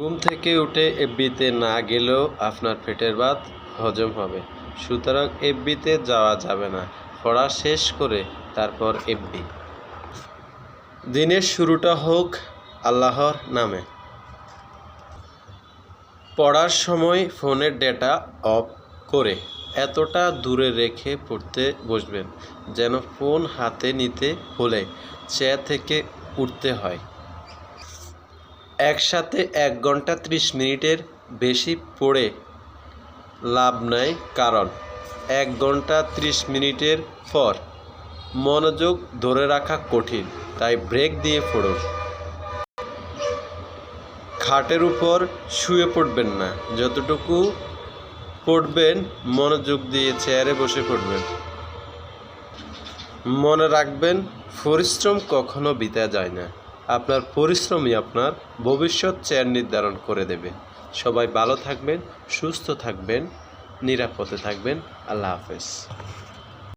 ঘুম থেকে উঠে এফবিতে না গেলেও আপনার পেটের ভাত হজম হবে। সুতরাং এফবিতে যাওয়া যাবে না। পড়া শেষ করে তারপর এফবি। দিনের শুরুটা হোক আল্লাহর নামে। পড়ার সময় ফোনের ডেটা অফ করে এতটা দূরে রেখে পড়তে বসবেন যেন ফোন হাতে নিতে হলে চেয়ার থেকে উঠতে হয়। একসাথে এক ঘণ্টা ত্রিশ মিনিটের বেশি পড়ে লাভ নাই কারণ এক ঘণ্টা ত্রিশ মিনিটের পর মনোযোগ ধরে রাখা কঠিন, তাই ব্রেক দিয়ে পড়ুন। খাটের উপর শুয়ে পড়বেন না, যতটুকু পড়বেন, মনোযোগ দিয়ে চেয়ারে বসে পড়বেন। মনে রাখবেন, পরিশ্রম কখনো বিতা যায় না। আপনার পরিশ্রমই আপনার ভবিষ্যৎ চেয়ার নির্ধারণ করে দেবে। সবাই ভালো থাকবেন, সুস্থ থাকবেন, নিরাপদে থাকবেন। আল্লাহ হাফেজ।